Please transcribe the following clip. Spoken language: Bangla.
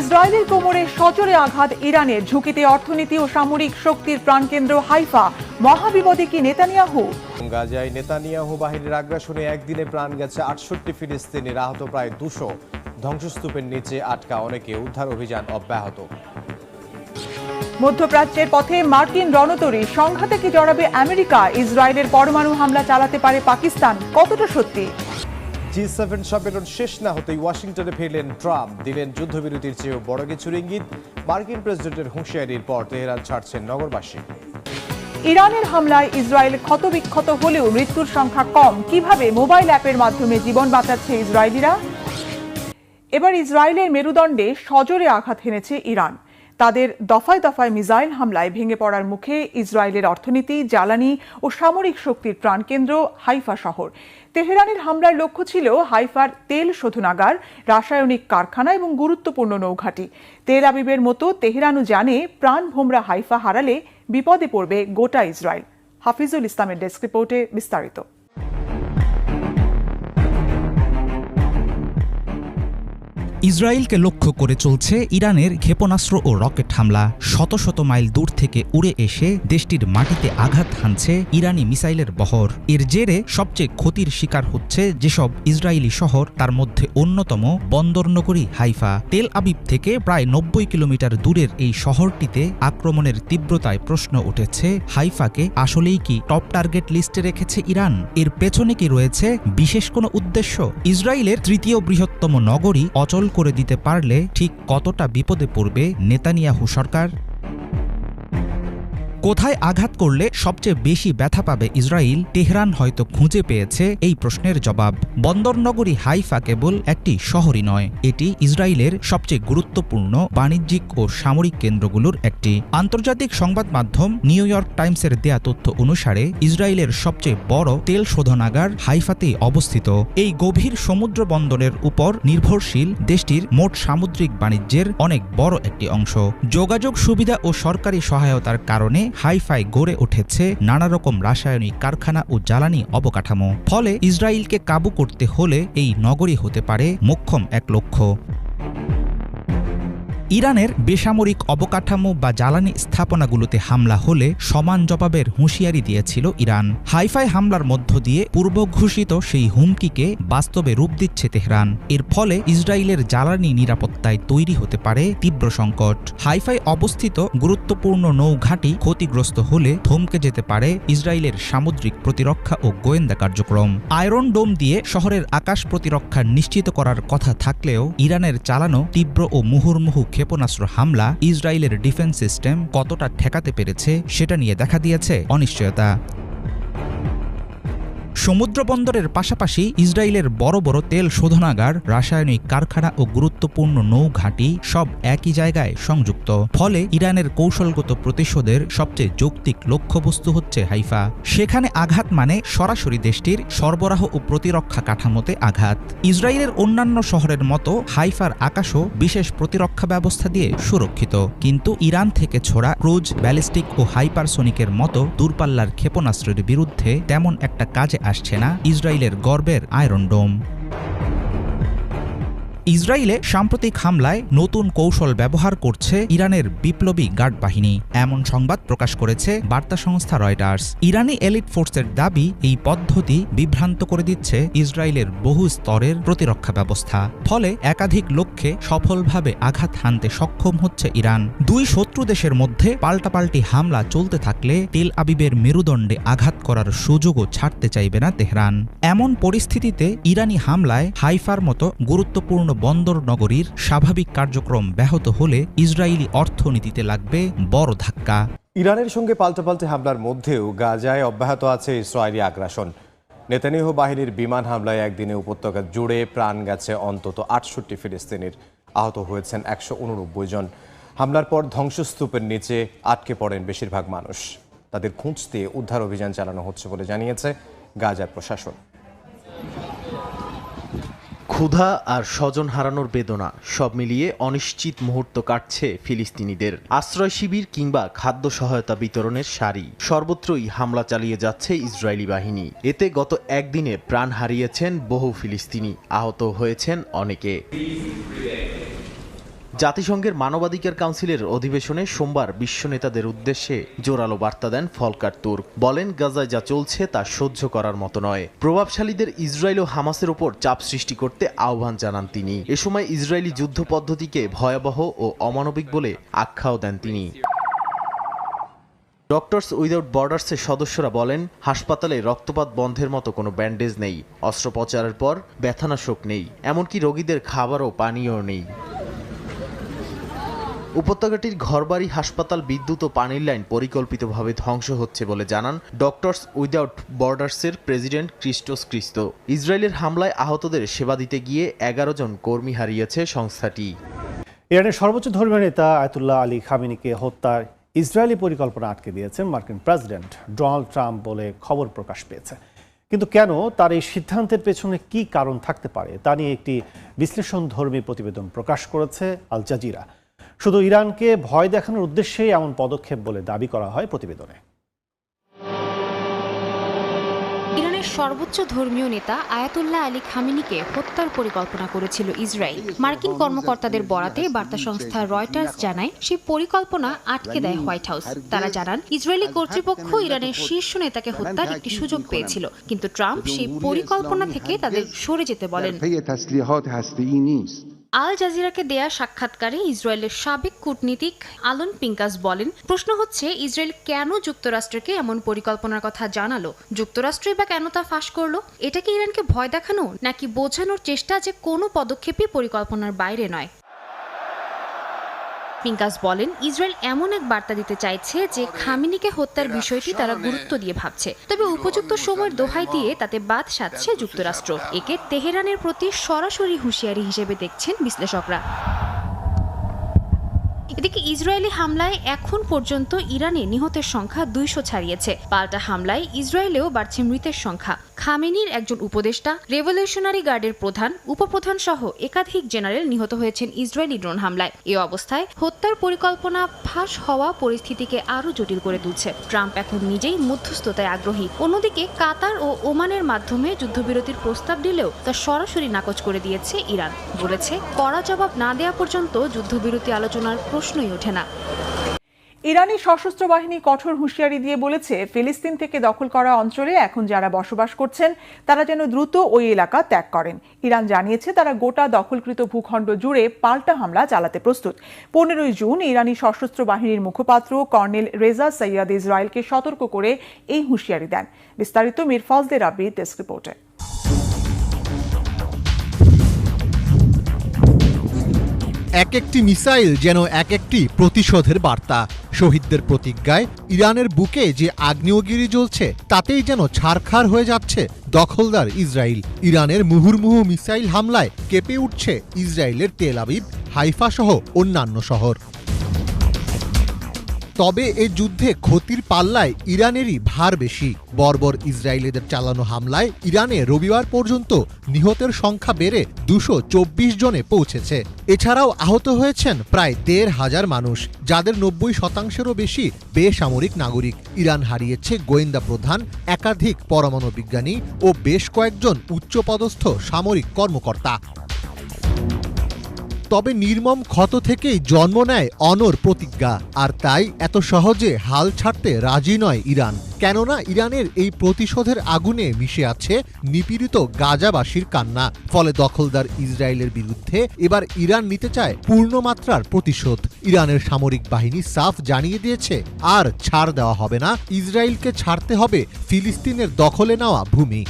ইসরায়েলের কোমরে সচরে আঘাত ইরানের ঝুঁকিতে অর্থনীতি ও সামরিক শক্তির প্রাণকেন্দ্র হাইফা। মহাবিপদে কি নেতানিয়াহু? গাজায় নেতানিয়াহু বাহিনীর আগ্রাসনে একদিনে প্রাণ গেছে আটষট্টি ফিলিস্তিনির আহত প্রায় দুশো। ধ্বংসস্তূপের নিচে আটকা অনেকে উদ্ধার অভিযান অব্যাহত। মধ্যপ্রাচ্যের পথে মার্কিন রণতরী সংঘাতে কি জড়াবে আমেরিকা? ইসরায়েলের পরমাণু হামলা চালাতে পারে পাকিস্তান? কতটা সত্যি? জি সেভেন সম্মেলন শেষ না হতেই ওয়াশিংটনে ফিরলেন ট্রাম্প। দিলেন যুদ্ধবিরতির চেয়েও বড় কিছুর ইঙ্গিত মার্কিন প্রেসিডেন্টের হুঁশিয়ারির পর তেহরান ছাড়ছেন নগরবাসী। ইরানের হামলায় ইসরায়েল ক্ষতবিক্ষত হলেও মৃত্যুর সংখ্যা কম। কীভাবে মোবাইল অ্যাপের মাধ্যমে জীবন বাঁচাচ্ছে ইসরায়েলিরা? এবার ইসরায়েলের মেরুদণ্ডে সজোরে আঘাত হেনেছে ইরান। তাদের দফায় দফায় মিসাইল হামলায় ভেঙে পড়ার মুখে ইসরায়েলের অর্থনীতি, জ্বালানি ও সামরিক শক্তির প্রাণকেন্দ্র হাইফা শহর। তেহরানের হামলার লক্ষ্য ছিল হাইফার তেল শোধনাগার, রাসায়নিক কারখানা এবং গুরুত্বপূর্ণ নৌঘাটি। তেল আবিবের মতো তেহরানও জানে প্রাণ ভোমরা হাইফা হারালে বিপদে পড়বে গোটা ইসরায়েল। হাফিজুল ইসলামের ডেস্ক রিপোর্টে বিস্তারিত। ইসরায়েলকে লক্ষ্য করে চলছে ইরানের ক্ষেপণাস্ত্র ও রকেট হামলা। শত শত মাইল দূর থেকে উড়ে এসে দেশটির মাটিতে আঘাত হানছে ইরানি মিসাইলের বহর। এর জেরে সবচেয়ে ক্ষতির শিকার হচ্ছে যেসব ইসরায়েলি শহর, তার মধ্যে অন্যতম বন্দরনগরী হাইফা। তেল আবিব থেকে প্রায় নব্বই কিলোমিটার দূরের এই শহরটিতে আক্রমণের তীব্রতায় প্রশ্ন উঠেছে, হাইফাকে আসলেই কি টপ টার্গেট লিস্টে রেখেছে ইরান? এর পেছনে কি রয়েছে বিশেষ কোনো উদ্দেশ্য? ইসরায়েলের তৃতীয় বৃহত্তম নগরী অচল করে দিতে পারলে ঠিক কতটা বিপদে পড়বে নেতানিয়াহু সরকার? কোথায় আঘাত করলে সবচেয়ে বেশি ব্যথা পাবে ইসরায়েল? তেহরান হয়তো খুঁজে পেয়েছে এই প্রশ্নের জবাব। বন্দরনগরী হাইফা কেবল একটি শহরই নয়, এটি ইসরায়েলের সবচেয়ে গুরুত্বপূর্ণ বাণিজ্যিক ও সামরিক কেন্দ্রগুলোর একটি। আন্তর্জাতিক সংবাদ মাধ্যম নিউ ইয়র্ক টাইমসের দেয়া তথ্য অনুসারে, ইসরায়েলের সবচেয়ে বড় তেল শোধনাগার হাইফাতেই অবস্থিত। এই গভীর সমুদ্র বন্দরের উপর নির্ভরশীল দেশটির মোট সামুদ্রিক বাণিজ্যের অনেক বড় একটি অংশ। যোগাযোগ সুবিধা ও সরকারি সহায়তার কারণে হাইফাই গড়ে উঠেছে নানা রকম রাসায়নিক কারখানা ও জ্বালানি অবকাঠামো। ফলে ইসরায়েলকে কাবু করতে হলে এই নগরী হতে পারে মোক্ষম এক লক্ষ্য। ইরানের বেসামরিক অবকাঠামো বা জ্বালানি স্থাপনাগুলোতে হামলা হলে সমান জবাবের হুঁশিয়ারি দিয়েছিল ইরান। হাইফাই হামলার মধ্য দিয়ে পূর্ব ঘোষিত সেই হুমকিকে বাস্তবে রূপ দিচ্ছে তেহরান। এর ফলে ইসরায়েলের জ্বালানি নিরাপত্তায় তৈরি হতে পারে তীব্র সংকট। হাইফাই অবস্থিত গুরুত্বপূর্ণ নৌঘাঁটি ক্ষতিগ্রস্ত হলে থমকে যেতে পারে ইসরায়েলের সামুদ্রিক প্রতিরক্ষা ও গোয়েন্দা কার্যক্রম। আয়রন ডোম দিয়ে শহরের আকাশ প্রতিরক্ষা নিশ্চিত করার কথা থাকলেও ইরানের চালানো তীব্র ও মুহুর্মুহু ক্ষেপণাস্ত্র হামলা ইসরায়েলের ডিফেন্স সিস্টেম কতটা ঠেকাতে পেরেছে সেটা নিয়ে দেখা দিয়েছে অনিশ্চয়তা। সমুদ্র বন্দরের পাশাপাশি ইসরায়েলের বড় বড় তেল শোধনাগার, রাসায়নিক কারখানা ও গুরুত্বপূর্ণ নৌঘাঁটি সব একই জায়গায় সংযুক্ত। ফলে ইরানের কৌশলগত প্রতিশোধের সবচেয়ে যৌক্তিক লক্ষ্যবস্তু হচ্ছে হাইফা। সেখানে আঘাত মানে সরাসরি দেশটির সরবরাহ ও প্রতিরক্ষা কাঠামোতে আঘাত। ইসরায়েলের অন্যান্য শহরের মতো হাইফার আকাশও বিশেষ প্রতিরক্ষা ব্যবস্থা দিয়ে সুরক্ষিত। কিন্তু ইরান থেকে ছোড়া ক্রুজ, ব্যালিস্টিক ও হাইপারসোনিকের মতো দূরপাল্লার ক্ষেপণাস্ত্রের বিরুদ্ধে তেমন একটা কাজে আসছে না। ইসরায়েলের গর্বের আয়রন ডোম ইসরায়েলে সাম্প্রতিক হামলায় নতুন কৌশল ব্যবহার করছে ইরানের বিপ্লবী গার্ড বাহিনী। এমন সংবাদ প্রকাশ করেছে বার্তা সংস্থা রয়টার্স। ইরানি এলিট ফোর্সের দাবি, এই পদ্ধতি বিভ্রান্ত করে দিচ্ছে ইসরায়েলের বহু স্তরের প্রতিরক্ষা ব্যবস্থা। ফলে একাধিক লক্ষ্যে সফলভাবে আঘাত হানতে সক্ষম হচ্ছে ইরান। দুই শত্রু দেশের মধ্যে পাল্টাপাল্টি হামলা চলতে থাকলে তেল আবিবের মেরুদণ্ডে আঘাত করার সুযোগও ছাড়তে চাইবে না তেহরান। এমন পরিস্থিতিতে ইরানি হামলায় হাইফার মতো গুরুত্বপূর্ণ বন্দর নগরীর স্বাভাবিক কার্যক্রম ব্যাহত হলে ইসরায়েলি অর্থনীতিতে লাগবে বড় ধাক্কা। ইরানের সঙ্গে পাল্টাপাল্টি হামলার মধ্যেও গাজায় অব্যাহত আছে ইসরায়েলি আগ্রাসন। নেতানিয়াহু বাহিনীর বিমান হামলায় একদিনে উপত্যকা জুড়ে প্রাণ গেছে অন্তত আটষট্টি ফিলিস্তিনির। আহত হয়েছেন একশো উননব্বই জন। হামলার পর ধ্বংসস্তূপের নিচে আটকে পড়েন বেশিরভাগ মানুষ। তাদের খুঁজতে উদ্ধার অভিযান চালানো হচ্ছে বলে জানিয়েছে গাজার প্রশাসন। ক্ষুধা আর স্বজন হারানোর বেদনা সব মিলিয়ে অনিশ্চিত মুহূর্ত কাটছে ফিলিস্তিনিদের। আশ্রয় শিবির কিংবা খাদ্য সহায়তা বিতরণের সারি। সর্বত্রই হামলা চালিয়ে যাচ্ছে ইসরায়েলি বাহিনী। এতে গত একদিনে প্রাণ হারিয়েছেন বহু ফিলিস্তিনি। আহত হয়েছেন অনেকে। জাতিসংঘের মানবাধিকার কাউন্সিলের অধিবেশনে সোমবার বিশ্ব নেতাদের উদ্দেশ্যে জোরালো বার্তা দেন ফলকার তুর্ক। বলেন, গাজায় যা চলছে তা সহ্য করার মতো নয়। প্রভাবশালীদের ইসরায়েল ও হামাসের ওপর চাপ সৃষ্টি করতে আহ্বান জানান তিনি। এ সময় ইসরায়েলি যুদ্ধ পদ্ধতিকে ভয়াবহ ও অমানবিক বলে আখ্যাও দেন তিনি। ডক্টরস উইদাউট বর্ডার্সের সদস্যরা বলেন, হাসপাতালে রক্তপাত বন্ধের মতো কোনো ব্যান্ডেজ নেই। অস্ত্রোপচারের পর ব্যথানাশক নেই। এমনকি রোগীদের খাবার ও পানীয় নেই। উপত্যকাটির ঘরবাড়ি, হাসপাতাল, বিদ্যুৎ ও পানির লাইন পরিকল্পিতভাবে ধ্বংস হচ্ছে বলে জানান ডক্টরস উইদাউট বর্ডার্সের প্রেসিডেন্ট ক্রিস্টোস ক্রিস্তো। ইসরায়েলের হামলায় আহতদের সেবা দিতে গিয়ে এগারো জন কর্মী হারিয়েছে সংস্থাটি। ইরানের সর্বোচ্চ ধর্মীয় নেতা আয়তুল্লাহ আলী খামিনিকে হত্যার ইসরায়েলি পরিকল্পনা আটকে দিয়েছেন মার্কিন প্রেসিডেন্ট ডোনাল্ড ট্রাম্প বলে খবর প্রকাশ পেয়েছে। কিন্তু কেন তার এই সিদ্ধান্তের পেছনে কি কারণ থাকতে পারে তা নিয়ে একটি বিশ্লেষণধর্মী প্রতিবেদন প্রকাশ করেছে আল জাজিরা। শুধু ইরানকে ভয় দেখানোর উদ্দেশ্যেই এমন পদক্ষেপ বলে দাবি করা হয় প্রতিবেদনে। ইরানের সর্বোচ্চ ধর্মীয় নেতা আয়াতুল্লাহ আলী খামিনিকে হত্যার পরিকল্পনা করেছিল ইসরায়েল। মার্কিন কর্মকর্তাদের বরাতে বার্তা সংস্থা রয়টার্স জানায়, সেই পরিকল্পনা আটকে দেয় হোয়াইট হাউস। তারা জানান, ইসরায়েলি কর্তৃপক্ষ ইরানের শীর্ষ নেতাকে হত্যার একটি সুযোগ পেয়েছিল। কিন্তু ট্রাম্প সেই পরিকল্পনা থেকে তাদের সরে যেতে বলেন। আল জাজিরাকে দেয়া সাক্ষাৎকারে ইসরায়েলের সাবেক কূটনীতিক আলন পিঙ্কাস বলেন, প্রশ্ন হচ্ছে, ইসরায়েল কেন যুক্তরাষ্ট্রকে এমন পরিকল্পনার কথা জানালো? যুক্তরাষ্ট্রই বা কেন তা ফাঁস করল? এটা কি ইরানকে ভয় দেখানো, নাকি বোঝানোর চেষ্টা যে কোনো পদক্ষেপই পরিকল্পনার বাইরে নয়? পিঙ্কাস বলেন, ইসরায়েল এমন এক বার্তা দিতে চাইছে যে খামিনিকে হত্যার বিষয়টি তারা গুরুত্ব দিয়ে ভাবছে। তবে উপযুক্ত সময়ের দোহাই দিয়ে তাতে বাদ সাধছে যুক্তরাষ্ট্র। একে তেহরানের প্রতি সরাসরি হুঁশিয়ারি হিসেবে দেখছেন বিশ্লেষকরা। এদিকে ইসরায়েলি হামলায় এখন পর্যন্ত ইরানে নিহতের সংখ্যা দুইশো ছাড়িয়েছে। পাল্টা হামলায় ইসরায়েলেও বাড়ছে মৃতের সংখ্যা। খামেনির একজন উপদেষ্টা, রেভলিউশনারি গার্ডের প্রধান, উপপ্রধান সহ একাধিক জেনারেল নিহত হয়েছেন ইসরায়েলি ড্রোন হামলায়। এ অবস্থায় হত্যার পরিকল্পনা ফাঁস হওয়া পরিস্থিতিকে আরও জটিল করে তুলছে। ট্রাম্প এখন নিজেই মধ্যস্থতায় আগ্রহী। অন্যদিকে কাতার ও ওমানের মাধ্যমে যুদ্ধবিরতির প্রস্তাব দিলেও তা সরাসরি নাকচ করে দিয়েছে ইরান। বলেছে, কড়া জবাব না দেওয়া পর্যন্ত যুদ্ধবিরতি আলোচনার প্রশ্নই ওঠে না। ইরানি সশস্ত্র বাহিনী কঠোর হুঁশিয়ারি দিয়ে বলেছে, ফিলিস্তিন থেকে দখল করা অঞ্চলে এখন যারা বসবাস করছেন, তারা যেন দ্রুত ওই এলাকা ত্যাগ করেন। ইরান জানিয়েছে, তারা গোটা দখলকৃত ভূখণ্ড জুড়ে পাল্টা হামলা চালাতে প্রস্তুত। পনেরোই জুন ইরানি সশস্ত্র বাহিনীর মুখপাত্র কর্নেল রেজা সৈয়দ ইসরায়েলকে সতর্ক করে এই হুঁশিয়ারি দেন। বিস্তারিত মির ফজলে রাব্বি ডেস্ক রিপোর্টে। এক একটি মিসাইল যেন এক একটি প্রতিশোধের বার্তা। শহীদদের প্রতিজ্ঞায় ইরানের বুকে যে আগ্নেয়গিরি জ্বলছে, তাতেই যেন ছারখার হয়ে যাচ্ছে দখলদার ইসরায়েল। ইরানের মুহুর্মুহু মিসাইল হামলায় কেঁপে উঠছে ইসরায়েলের তেল আবিব হাইফা সহ অন্যান্য শহর। তবে এ যুদ্ধে ক্ষতির পাল্লায় ইরানেরই ভার বেশি। বর্বর ইসরায়েলিদের চালানো হামলায় ইরানে রবিবার পর্যন্ত নিহতের সংখ্যা বেড়ে দুশো জনে পৌঁছেছে। এছাড়াও আহত হয়েছেন প্রায় দেড় হাজার মানুষ, যাদের নব্বই শতাংশেরও বেশি বেসামরিক নাগরিক। ইরান হারিয়েছে গোয়েন্দা প্রধান, একাধিক পরমাণু বিজ্ঞানী ও বেশ কয়েকজন উচ্চপদস্থ সামরিক কর্মকর্তা। তবে নির্মম ক্ষত থেকেই জন্ম নেয় অনর প্রতিজ্ঞা। আর তাই এত সহজে হাল ছাড়তে রাজি নয় ইরান। কেননা ইরানের এই প্রতিশোধের আগুনে মিশে আছে নিপীড়িত গাজাবাসীর কান্না। ফলে দখলদার ইসরায়েলের বিরুদ্ধে এবার ইরান নিতে চায় পূর্ণমাত্রার প্রতিশোধ। ইরানের সামরিক বাহিনী সাফ জানিয়ে দিয়েছে, আর ছাড় দেওয়া হবে না। ইসরায়েলকে ছাড়তে হবে ফিলিস্তিনের দখলে নেওয়া ভূমি।